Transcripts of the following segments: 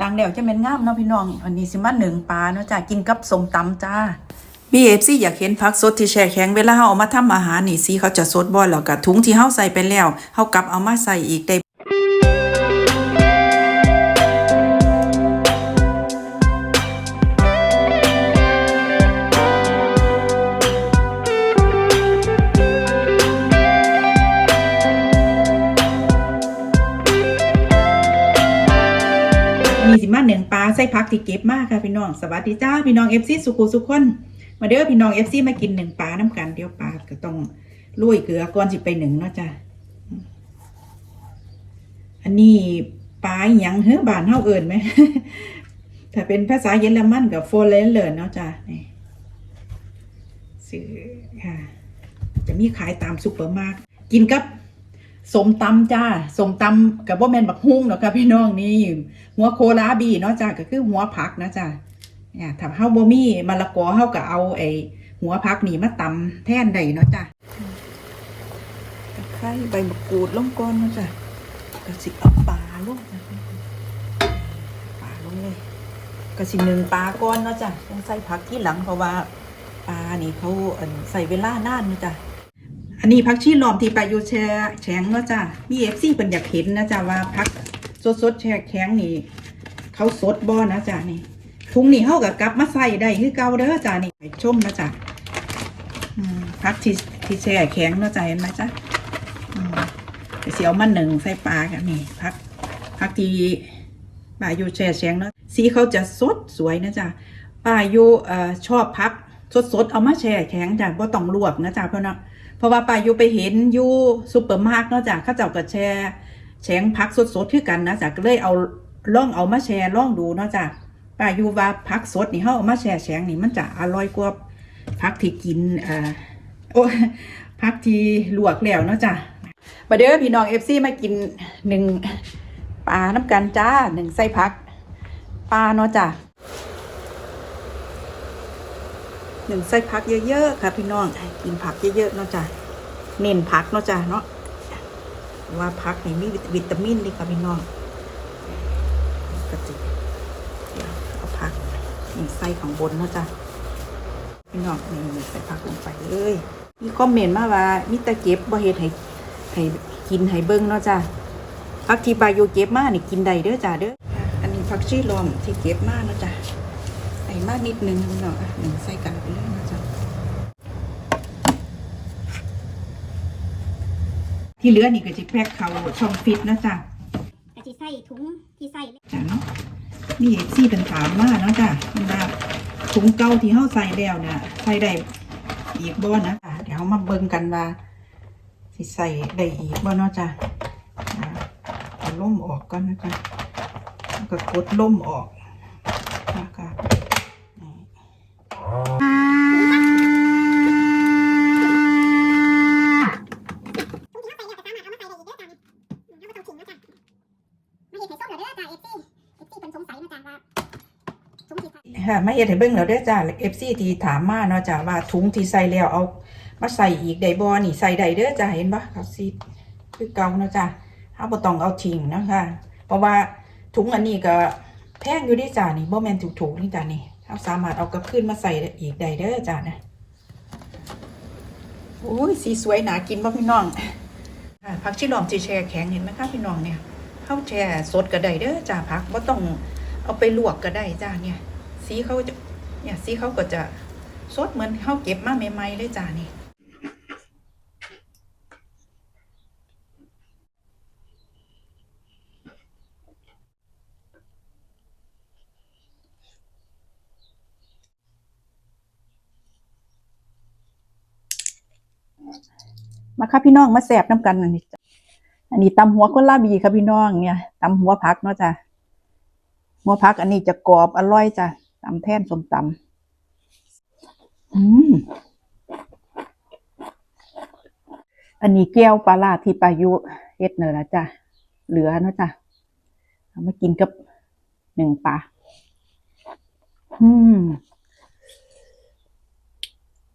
ดังเดี่ยวจะเป็นงามเนาะพี่น้องอันนี้สิมาหนึ่งปลาเนาะจ้ากินกับสมตำจ้ามีเอฟซีอยากเห็นผักสดที่แช่แข็งเวลาเฮาเอามาทำอาหารนี่สิเขาจะสดบ่แล้วก็ถุงที่เฮาใส่ไปแล้วเฮากลับเอามาใส่อีกได้ มีสิมาหนึ่งปลาใส่พักที่เก็บมากค่ะพี่น้อง สวัสดีจ้าพี่น้องเอฟซีสุขุสุขคน มาเด้อพี่น้องเอฟซีมากินหนึ่งปลาน้ำกันเดี๋ยวปลาก็ต้องลุยเกลือก่อนสิไปหนึ่งเนาะจ้ะอันนี้ปลาหยังเฮ้อบานเฮาเอิญไหมถ้าเป็นภาษาเยอรมันกับโฟเลนเลนเนาะจ้ะนี่ซื้อค่ะ จะมีขายตามซูเปอร์มาร์กกินกับ สมตำจ้าสมตำกับว่าแมนบักฮุ้งเนาะค่ะพี่น้องนี่หัวโคลาบีเนาะจ้าก็คือหัวผักนะจ้าเนี่ยถ้าเฮาบ่มีมะละกอเฮาก็เอาไอ้หัวผักนี่มาตำแทนได้เนาะจ้าตะไคร้ใบมะกรูดลงก่อนเนาะจ้าก็สิเอาปลาลงปลาลงเลยก็สิหนึ่งปลาก่อนเนาะจ้าต้องใส่ผักที่หลังเพราะว่าปลานี่เขาใส่เวลานานเนาะจ้า อันนี้พักชีลอมที่ไปอยู่แช่แข็งเนาะจ้ะมีเอฟซีเป็นอยากเห็นนะจ้ะว่าพักสดสดแช่แข็งนี่เขาสดบ่นะจ้ะนี่ถุงนี่เฮากับกลับมาใส่ได้คือเก่าเด้อจ้ะนี่ไปชมนะจ้ะพักที่ที่แช่แข็งเนาะจ้ะเห็นไหมจ้ะเดี๋ยวสิเอามาหนึ่งใส่ปลากันนี่พักพักที่ปลาอยู่แช่แข็งเนาะสีเขาจะสดสวยนะจ้ะปลาอยู่เอ่อชอบพักสดสดๆเอามาแช่แข็งจ้ะบ่ต้องลวกนะจ้ะเพราะเนาะ ราะว่าป้าอยู่ไปเห็นอยู่ซูเปอร์มาร์ทเนาะจ้ะข้าเจ้าก็แชร์แชงพักสดๆคือกันนะจ้ะก็เลยเอาล่องเอามาแชร์ล่องดูเนาะจ้ะป้าอยู่ว่าพักสดนี่เฮาเอามาแชร์แชงนี่มันจะอร่อยกว่าพักที่กินอ่าโอ้พักที่ลวกแล้วเนาะจ้ะมาเด้อพี่น้องเอฟซีมากินหนึ่งปลาน้ำกันจ้าหนึ่งไส้พักปลาเนาะจ้ะ หนึ่งใส่ผักเยอะๆค่ะ พี่น้องกินผักเยอะๆเนาะจ้ะเน้นผักเนาะจ้ะเนาะว่าผักนี่มีวิตามินดีค่ะพี่น้องกระติเดี๋ยวเอาผักนี่ใส่ของบนเนาะจ้ะพี่น้องนี่ใส่ผักลงไปเลยมีคอมเมนต์มาว่ามิตาเก็บบ่เฮ็ดให้ให้กินให้เบิ่งเนาะจ้ะผักที่ปลาโยเก็บมานี่กินได้เด้อจ้ะเด้ออันนี้ผักชีลอมที่เก็บมาเนาะจ้ะ ส่มากนิดนึงเนาะอะหนึ่งใส่กันไปเลยนะจ๊ะที่เหลือนี่ก็จะแพ็คเขาช่องฟิตนะจ๊ะกะทิใส่ถุงที่ใส่จ้ะเนาะนี่เอฟซี่เป็นถามมาเนาะจ้ะมันว่าถุงเก่าที่เฮาใส่แล้วเนี่ยใส่ได้อีกบ่นะจ้ะเดี๋ยวเรามาเบิ่งกันว่าสิใส่ได้อีกบ่เนาะจ้ะอ่าเอาล่มออกก่อนนะจ๊ะแล้วก็กดล่มออกนะคะนี่ ค่ะมาเอ็ดให้เบิ่งแล้วเด้อจ้าเอฟซีที่ถามมาเนาะจ้าว่าถุงที่ใส่แล้วเอา มาใส่อีกได้บ่นี่ใส่ได้เด้อจ้าเห็นปะเขาซีคือเก่าเนาะจ้าเฮาบ่ต้องเอาทิ้งเนาะค่ะ เพราะว่าถุงอันนี้ก็แพงอยู่ดิจ้านี่บ่แม่นถูกๆนี่จ้านี่เฮาสามารถเอากลับคืนมาใส่อีกได้เด้อจ้านะโอ้ยสีสวยหนากินบ่พี่น้องผักชีหลอมสิแช่แข็งเห็นไหมคะพี่น้องเนี่ย เฮาแช่สดก็ได้เด้อจ้าผักบ่าต้องเอาไปลวกก็ได้จ้าเนี่ย สีเขาจะเนี่ยสีเขาก็จะสดเหมือนเขาเก็บมาใหม่ๆเลยจ้านี่มาค่ะพี่น้องมาแสบน้ำกันนนี้จ้ะ อันนี้ตำหัวก้นลาบีค่ะพี่น้องเนี่ยตำหัวผักเนาะจ้ะหัวผักอันนี้จะกรอบอร่อยจ้ะตำแท่นสมตำอืมอันนี้แก้วปลาลาที่ปลายุเฮ็ดเนอนะจ้ะเหลือเนาะจ้ะเอามากินกับหนึ่งปลาอืม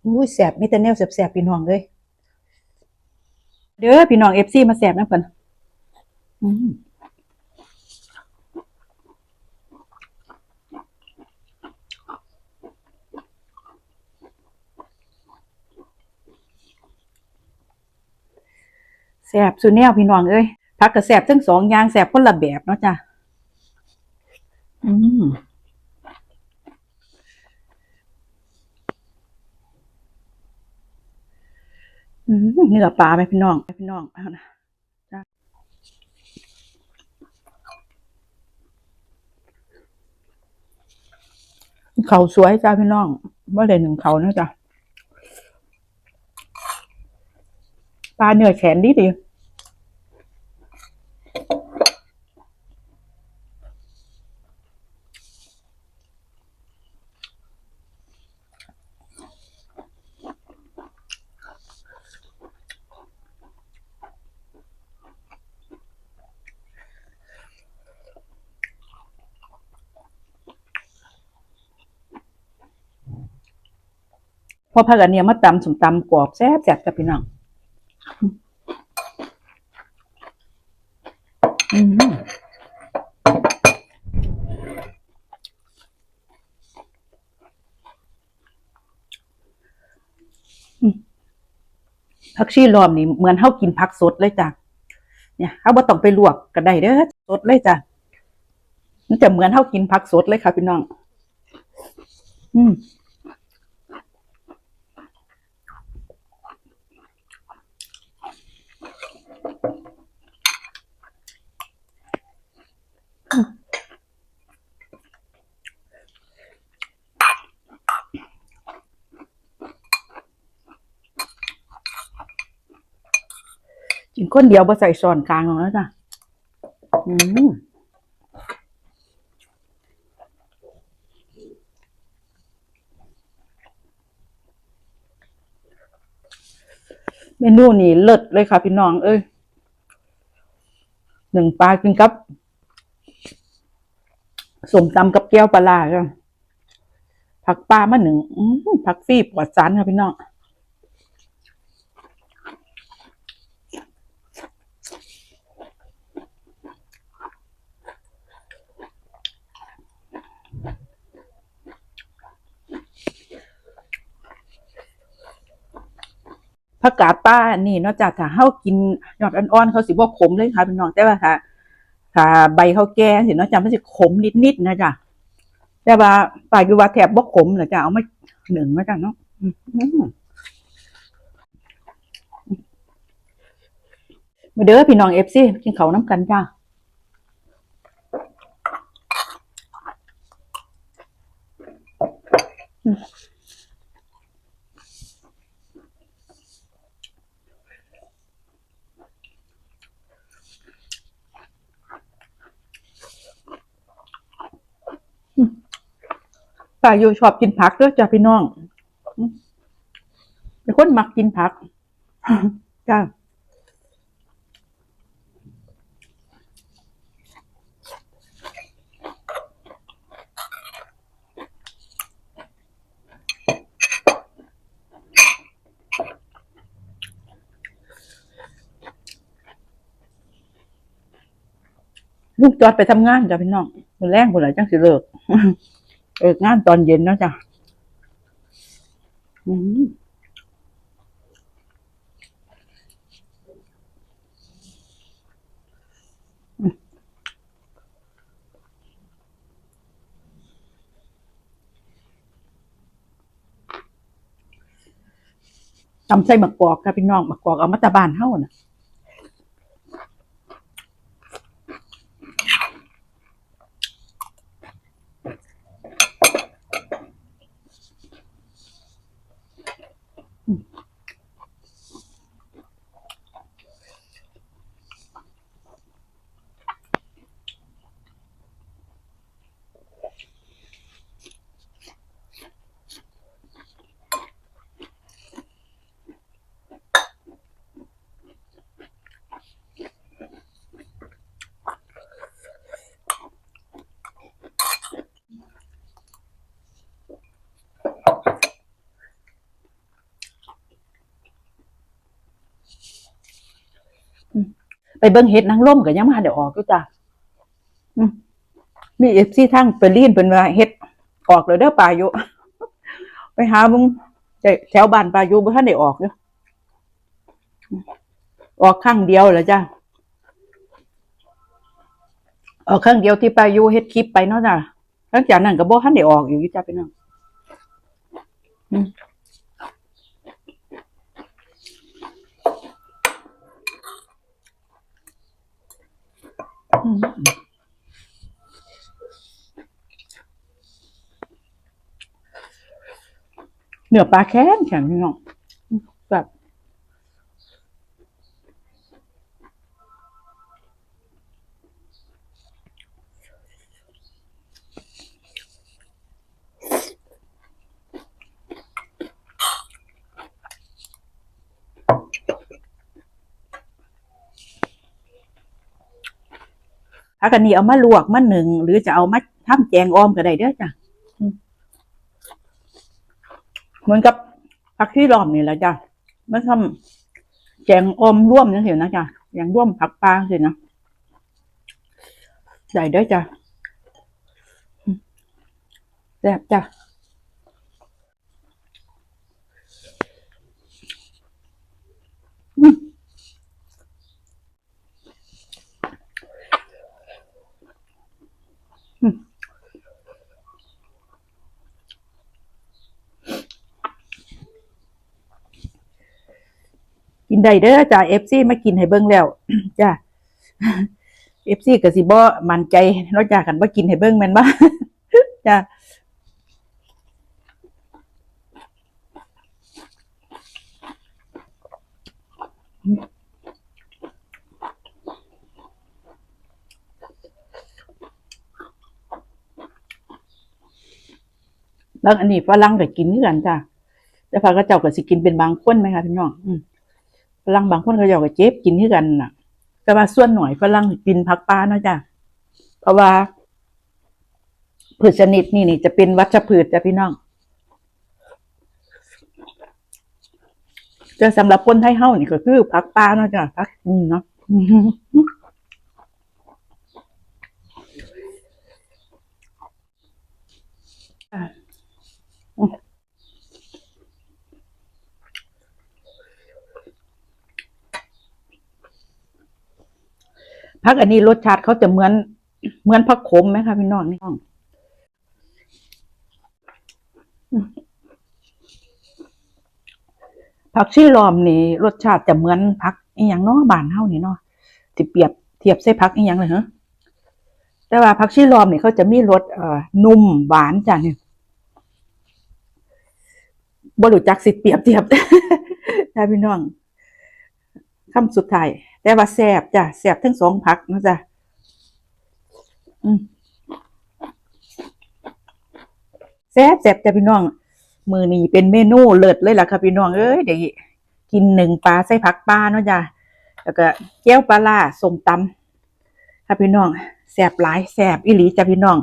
อุ้ยแสบมีแต่แนวแสบๆพี่น้องเลย เด้อพี่น้องเอฟซีมาแสบนะเพิ่นแสบสุดแนวพี่น้องเอ้ยพักกับแสบทั้งสองอย่างแสบคนละแบบเนาะจ้ะอืม เนื้อปลาไหมพี่น้องพี่น้องเอานะเขาสวยจ้าพี่น้องว่าเลยหนึ่งเขานะจ้ะปลาเนื้อแขนดีดี พอพักอันเนี้ยมาตำสมตำกรอบแซ่บแซ่บจ้ะพี่น้องอืมผักชีลอมนี่เหมือนเฮากินผักสดเลยจ้ะ เนี่ยเฮาบ่ต้องไปลวกก็ได้เด้อสดเลยจ้ะ มันจะเหมือนเฮากินผักสดเลยค่ะพี่น้อง อืม คนเดียวบ่ใส่ช้อนกลางหรอกนะจ้ะอืมเมนูนี่เลิศเลยค่ะพี่น้อง เอ้ยหนึ่งปลากินกับสมตำกับแก้วปลาร้าจ้ะผักปลามาหนึ่งผักฟรีปลอดสารค่ะพี่น้อง ผักกาดป้านี่นอกจากถ้าเฮากินยอดอ่อนๆเขาสิบ่ขมเลยค่ะพี่น้องแต่ว่าถ้าถ้าใบเขาแก่สินาะจ้ะมันสิขมนิดๆนะจ้ะแต่ว่าป้าอยู่ว่าแทบบ่ขมนะจ้ะเอามาหนึ่งมาจ้ะเนาะมาเด้อพี่น้อง FC กินเขาน้ำกันจ้า ป้าอยู่ชอบกินผักเด้อจ้ะพี่น้องเป็นคนมักกินผักจ้าลูกจอดไปทำงานจ้ะพี่น้องมื้อแรงพุ่นล่ะจังสิเลิก เลิกงานตอนเย็นเนาะจ้ะอืมตำใส่หมักกอกค่ะพี่น้องหมักกอกเอามาตะบานเฮาน่ะ ไปเบิ่งเฮ็ดนางร่มก็ยังมาได้ออกอยู่จ้ะมีเอฟซีทั้งไปลีนเป็นว่าเฮ็ดออกเลยเด้อปลาอยู่ไปหาบิ่งแถวบ้านปลาอยู่บ่ทันได้ออกอยู่อืมออกข้างเดียวเหรอจ้ะออกข้างเดียวที่ไปายูเฮ็ดคลิปไปเนาะจ้ะหลังจากนั้นก็บ่ทันได้ออกอยู่จ้ะพี่น้องอืม เนื้อปลาแค้นแข็งพี่น้อง ผักอันนี้เอามาลวกมาหนึ่งหรือจะเอามาทำแจงออมก็ได้เด้อจ้ะอืมเหมือนกับผักที่ล้อมนี่แหละจ้ะมาทำแจงออมร่วมนั่นเองนะจ้ะอย่างร่วมผักปลาสินะได้เด้อจ้ะอืมแซ่บจ้ะอืม กินได้เด้อจ้าเอฟซีมากินให้เบิ่งแล้วจ้าเอฟซีก็สิบ่มั่นใจนอกจากกันว่ากินให้เบิ่งแม่นบ่จ้าแล้วอันนี้ฝรั่งก็กินคือกันจ้าแต่พระก็เจ้าก็สิกินเป็นบางคนไหมคะพี่น้องอืม รั่งบางคนเขาเจ้าก็เจ็บกินที่กันน่ะ แต่ว่าส่วนหน่อยฝรั่งกินผักปลาเนาะจ้ะเพราะว่าพืชชนิดนี้นี่จะเป็นวัชพืชจ้ะพี่น้องจะสำหรับคนไทยเฮานี่ก็คือผักปลาเนาะจ้ะผักอืมเนาะอะ ผักอันนี้รสชาติเขาจะเหมือน เหมือนผักขมไหมคะพี่น้องนี่น้องผักชีลอมนี่รสชาติจะเหมือนผักอีหยังเนาะบานเฮานี่เนาะสิเปรียบเทียบใส่ผักอีหยังเลยเหรอแต่ว่าผักชีลอมนี่เขาจะมีรสเอ่อนุ่มหวานจ้ะเนี่ยบรูจักสิเปรียบเทียบจ้าพี่น้องคำสุดท้าย แต่ว่าแซ่บจ้ะแซ่บทั้งสองผักนะจ๊ะอืมแซ่บแซ่บจ้ะพี่น้อง มือนี้เป็นเมนูเลิศเลยล่ะค่ะพี่น้องเอ้ยเดี๋ยวกินหนึ่งปลาใส่ผักปลาเนาะจ้ะแล้วก็แก้วปลาล่าส้มตำค่ะพี่น้องแซ่บหลายแซ่บอีหลีจ้ะพี่น้อง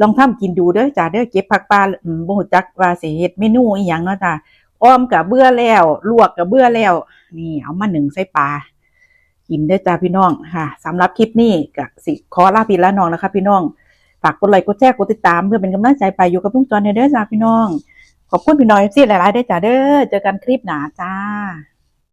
ลองทำกินดูเด้อจ้ะเด้อเก็บผักปลาอืมบ่ฮู้จักว่าสิเฮ็ดเมนูอีหยังเนาะจ้ะอ้อมกับเบื่อแล้ว ลวกกับเบื่อแล้ว นี่เอามาหนึ่งใส่ปลา กินได้จ้าพี่น้องค่ะสำหรับคลิปนี้ก็สิขอลาพี่ละน้องนะคะพี่น้องฝากกดไลค์กดแชร์กดติดตามเพื่อเป็นกำลังใจไปอยู่กับลุงจอนเด้อจ้าพี่น้อง ขอบคุณพี่น้อยที่หลายๆได้จ้าเด้อเจอกันคลิปหน้าจ้า